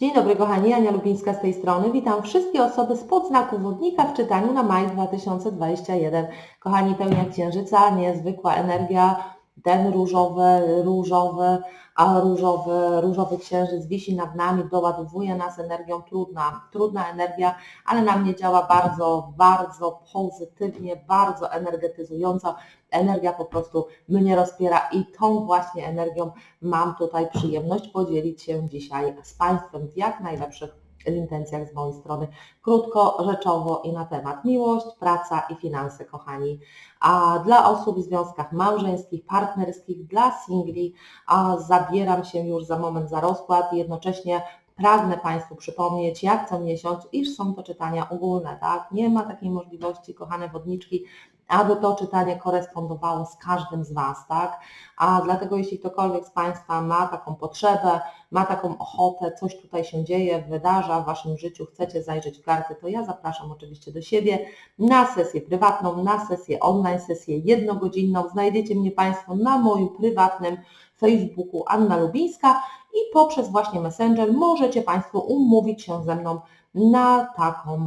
Dzień dobry kochani, Ania Lubińska z tej strony. Witam wszystkie osoby spod znaku wodnika w czytaniu na maj 2021. Kochani, pełnia księżyca, niezwykła energia, ten różowy, różowy, a różowy, różowy księżyc wisi nad nami, doładowuje nas energią trudna, trudna energia, ale na mnie działa bardzo, bardzo pozytywnie, bardzo energetyzująco. Energia po prostu mnie rozpiera i tą właśnie energią mam tutaj przyjemność podzielić się dzisiaj z Państwem w jak najlepszych intencjach z mojej strony. Krótko, rzeczowo i na temat miłość, praca i finanse, kochani. A dla osób w związkach małżeńskich, partnerskich, dla singli a zabieram się już za moment za rozkład i jednocześnie pragnę Państwu przypomnieć, jak co miesiąc, iż są to czytania ogólne, tak? Nie ma takiej możliwości, kochane wodniczki, aby to czytanie korespondowało z każdym z Was, tak? A dlatego jeśli ktokolwiek z Państwa ma taką potrzebę, ma taką ochotę, coś tutaj się dzieje, wydarza w Waszym życiu, chcecie zajrzeć w karty, to ja zapraszam oczywiście do siebie na sesję prywatną, na sesję online, sesję jednogodzinną. Znajdziecie mnie Państwo na moim prywatnym Facebooku Anna Lubińska i poprzez właśnie Messenger możecie Państwo umówić się ze mną na taką,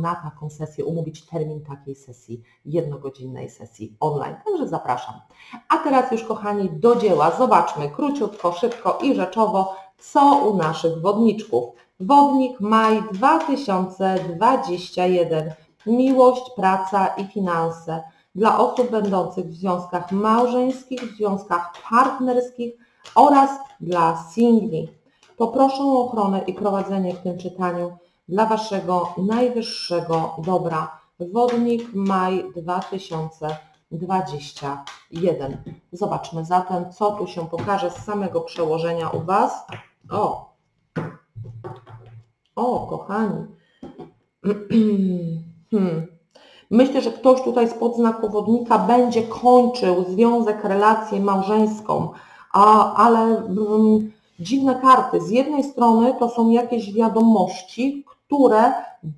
na taką sesję, umówić termin takiej sesji, jednogodzinnej sesji online. Także zapraszam. A teraz już kochani do dzieła. Zobaczmy króciutko, szybko i rzeczowo, co u naszych wodniczków. Wodnik maj 2021. Miłość, praca i finanse. Dla osób będących w związkach małżeńskich, w związkach partnerskich oraz dla singli. Poproszę o ochronę i prowadzenie w tym czytaniu dla Waszego najwyższego dobra. Wodnik maj 2021. Zobaczmy zatem, co tu się pokaże z samego przełożenia u Was. O! O, kochani. Hmm. Myślę, że ktoś tutaj spod znaku wodnika będzie kończył związek, relację małżeńską, a, ale mm, dziwne karty. Z jednej strony to są jakieś wiadomości, które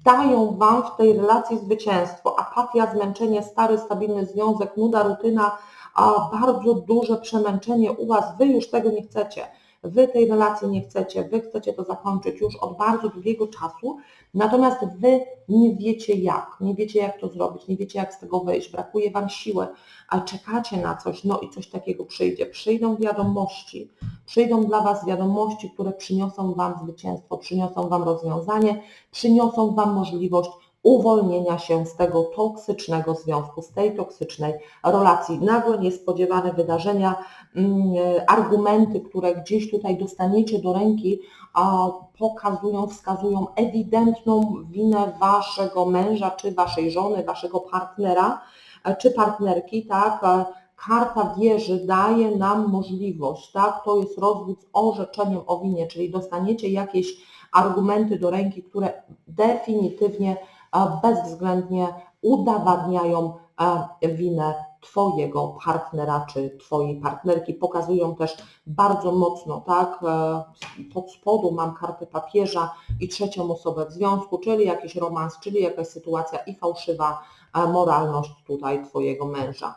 dają Wam w tej relacji zwycięstwo. Apatia, zmęczenie, stary, stabilny związek, nuda, rutyna, a bardzo duże przemęczenie u Was. Wy już tego nie chcecie. Wy tej relacji nie chcecie, Wy chcecie to zakończyć już od bardzo długiego czasu, natomiast Wy nie wiecie jak, nie wiecie jak to zrobić, nie wiecie jak z tego wyjść, brakuje Wam siły, a czekacie na coś, no i coś takiego przyjdzie. Przyjdą wiadomości, przyjdą dla Was wiadomości, które przyniosą Wam zwycięstwo, przyniosą Wam rozwiązanie, przyniosą Wam możliwość uwolnienia się z tego toksycznego związku, z tej toksycznej relacji. Nagłe, niespodziewane wydarzenia, mm, argumenty, które gdzieś tutaj dostaniecie do ręki, pokazują, wskazują ewidentną winę waszego męża, czy waszej żony, waszego partnera, czy partnerki, tak? Karta wieży daje nam możliwość, tak? To jest rozwód z orzeczeniem o winie, czyli dostaniecie jakieś argumenty do ręki, które definitywnie bezwzględnie udowadniają winę Twojego partnera czy Twojej partnerki. Pokazują też bardzo mocno, tak, e, pod spodu mam kartę papieża i trzecią osobę w związku, czyli jakiś romans, czyli jakaś sytuacja i fałszywa e, moralność tutaj Twojego męża.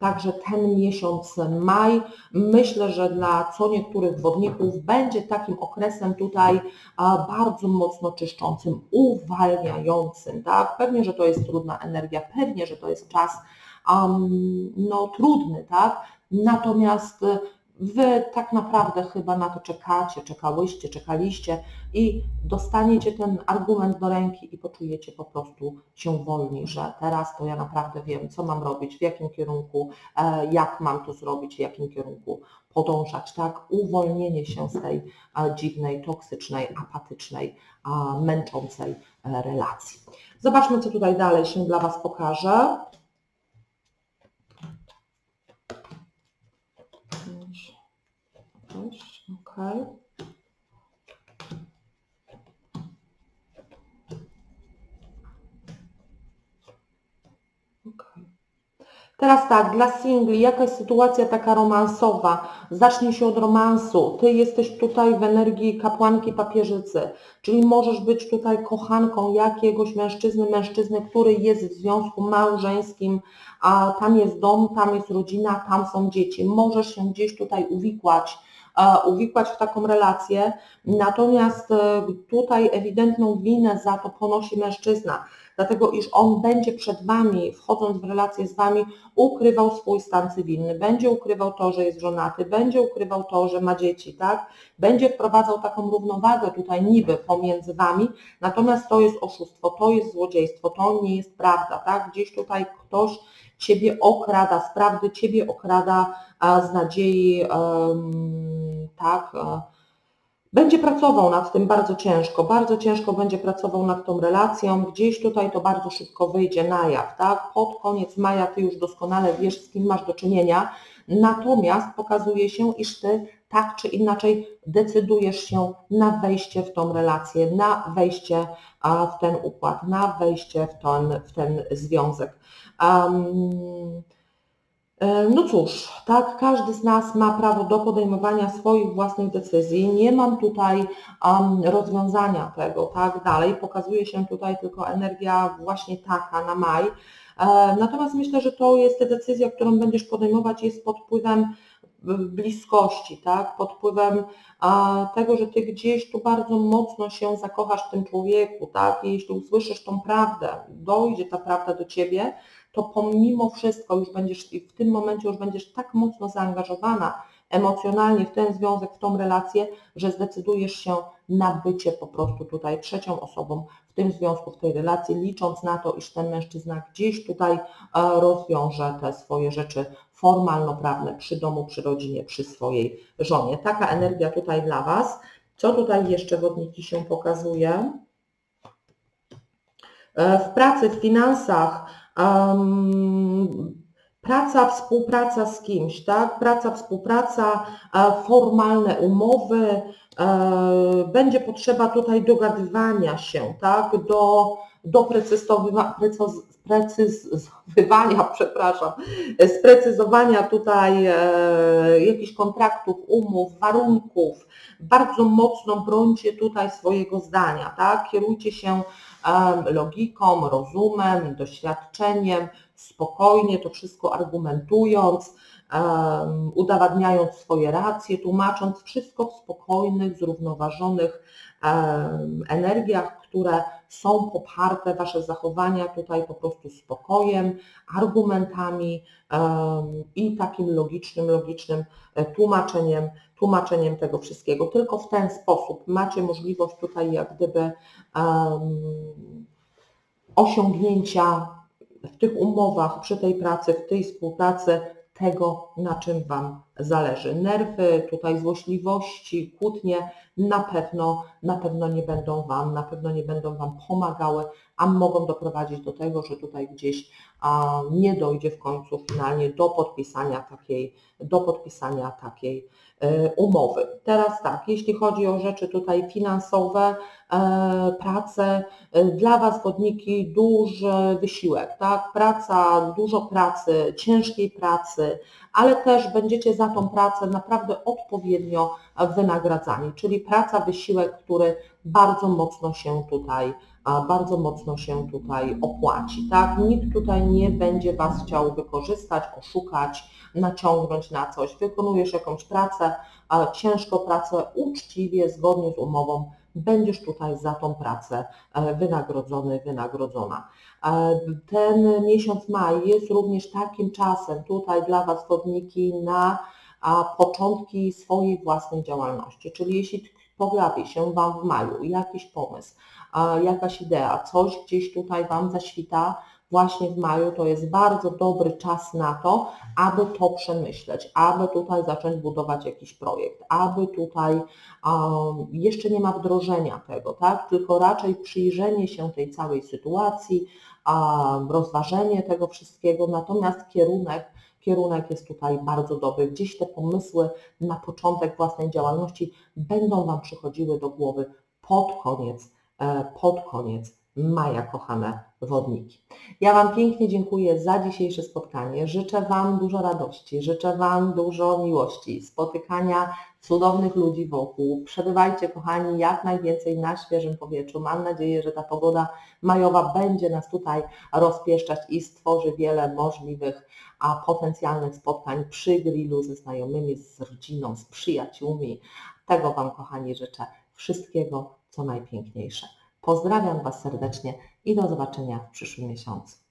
Także ten miesiąc maj myślę, że dla co niektórych wodników będzie takim okresem tutaj bardzo mocno czyszczącym, uwalniającym. Tak? Pewnie, że to jest trudna energia, pewnie, że to jest czas um, no, trudny, tak? Natomiast Wy tak naprawdę chyba na to czekacie, czekałyście, czekaliście i dostaniecie ten argument do ręki i poczujecie po prostu się wolni, że teraz to ja naprawdę wiem, co mam robić, w jakim kierunku, e, jak mam to zrobić, w jakim kierunku podążać, tak? Uwolnienie się z tej e, dziwnej, toksycznej, apatycznej, męczącej e, relacji. Zobaczmy, co tutaj dalej się dla Was pokaże. Ok. Teraz tak, dla singli, jakaś sytuacja taka romansowa, zacznie się od romansu, Ty jesteś tutaj w energii kapłanki papieżycy, czyli możesz być tutaj kochanką jakiegoś mężczyzny, mężczyzny, który jest w związku małżeńskim, a tam jest dom, tam jest rodzina, tam są dzieci. Możesz się gdzieś tutaj uwikłać uwikłać w taką relację, natomiast e, tutaj ewidentną winę za to ponosi mężczyzna, dlatego iż on będzie przed Wami, wchodząc w relację z Wami, ukrywał swój stan cywilny, będzie ukrywał to, że jest żonaty, będzie ukrywał to, że ma dzieci, tak? Będzie wprowadzał taką równowagę tutaj niby pomiędzy Wami, natomiast to jest oszustwo, to jest złodziejstwo, to nie jest prawda, tak? Gdzieś tutaj ktoś Ciebie okrada, z prawdy Ciebie okrada, z nadziei, tak, e, będzie pracował nad tym bardzo ciężko, bardzo ciężko będzie pracował nad tą relacją, gdzieś tutaj to bardzo szybko wyjdzie na jaw, tak? Pod koniec maja Ty już doskonale wiesz, z kim masz do czynienia, natomiast pokazuje się, iż Ty tak czy inaczej decydujesz się na wejście w tą relację, na wejście w ten układ, na wejście w ten, w ten związek. Um, no cóż, tak, każdy z nas ma prawo do podejmowania swoich własnych decyzji. Nie mam tutaj um, rozwiązania tego, tak dalej. Pokazuje się tutaj tylko energia właśnie taka na maj. E, natomiast myślę, że to jest decyzja, którą będziesz podejmować, jest pod wpływem bliskości, tak? pod wpływem tego, że ty gdzieś tu bardzo mocno się zakochasz w tym człowieku, tak? I jeśli usłyszysz tą prawdę, dojdzie ta prawda do ciebie, to pomimo wszystko już będziesz w tym momencie już będziesz tak mocno zaangażowana emocjonalnie w ten związek, w tą relację, że zdecydujesz się na bycie po prostu tutaj trzecią osobą w tym związku, w tej relacji, licząc na to, iż ten mężczyzna gdzieś tutaj e, rozwiąże te swoje rzeczy formalno-prawne przy domu, przy rodzinie, przy swojej żonie. Taka energia tutaj dla Was. Co tutaj jeszcze wodniki się pokazuje? E, w pracy, w finansach, praca, współpraca z kimś, tak? Praca, współpraca, e, formalne umowy, e, będzie potrzeba tutaj dogadywania się, tak? Do, doprecyzowywania, przepraszam, sprecyzowania tutaj e, jakichś kontraktów, umów, warunków. Bardzo mocno brońcie tutaj swojego zdania, tak? Kierujcie się logiką, rozumem, doświadczeniem, spokojnie to wszystko argumentując, udowadniając swoje racje, tłumacząc wszystko w spokojnych, zrównoważonych energiach, które są poparte, Wasze zachowania tutaj po prostu spokojem, argumentami i takim logicznym, logicznym e, tłumaczeniem, tłumaczeniem tego wszystkiego. Tylko w ten sposób macie możliwość tutaj jak gdyby osiągnięcia w tych umowach, przy tej pracy, w tej współpracy tego, na czym Wam zależy. Nerwy, tutaj złośliwości, kłótnie na pewno, na pewno nie będą Wam, na pewno nie będą Wam pomagały, a mogą doprowadzić do tego, że tutaj gdzieś a, nie dojdzie w końcu finalnie do podpisania takiej, do podpisania takiej umowy. Teraz tak, jeśli chodzi o rzeczy tutaj finansowe, e, pracę, e, dla Was wodniki duży wysiłek, tak? Praca, dużo pracy, ciężkiej pracy, ale też będziecie za tą pracę naprawdę odpowiednio wynagradzani, czyli praca, wysiłek, który bardzo mocno się tutaj bardzo mocno się tutaj opłaci. Tak? Nikt tutaj nie będzie Was chciał wykorzystać, oszukać, naciągnąć na coś. Wykonujesz jakąś pracę, ciężką pracę, uczciwie, zgodnie z umową, będziesz tutaj za tą pracę e, wynagrodzony, wynagrodzona. E, ten miesiąc maj jest również takim czasem tutaj dla Was wodniki na początki swojej własnej działalności. Czyli jeśli pojawi się Wam w maju jakiś pomysł, jakaś idea, coś gdzieś tutaj Wam zaświta, właśnie w maju to jest bardzo dobry czas na to, aby to przemyśleć, aby tutaj zacząć budować jakiś projekt, aby tutaj um, jeszcze nie ma wdrożenia tego, tak? tylko raczej przyjrzenie się tej całej sytuacji, um, rozważenie tego wszystkiego, natomiast kierunek kierunek jest tutaj bardzo dobry. Gdzieś te pomysły na początek własnej działalności będą Wam przychodziły do głowy pod koniec, e, pod koniec Maja, kochane wodniki. Ja Wam pięknie dziękuję za dzisiejsze spotkanie. Życzę Wam dużo radości, życzę Wam dużo miłości, spotykania cudownych ludzi wokół. Przebywajcie, kochani, jak najwięcej na świeżym powietrzu. Mam nadzieję, że ta pogoda majowa będzie nas tutaj rozpieszczać i stworzy wiele możliwych, a potencjalnych spotkań przy grillu ze znajomymi, z rodziną, z przyjaciółmi. Tego Wam, kochani, życzę. Wszystkiego, co najpiękniejsze. Pozdrawiam Was serdecznie i do zobaczenia w przyszłym miesiącu.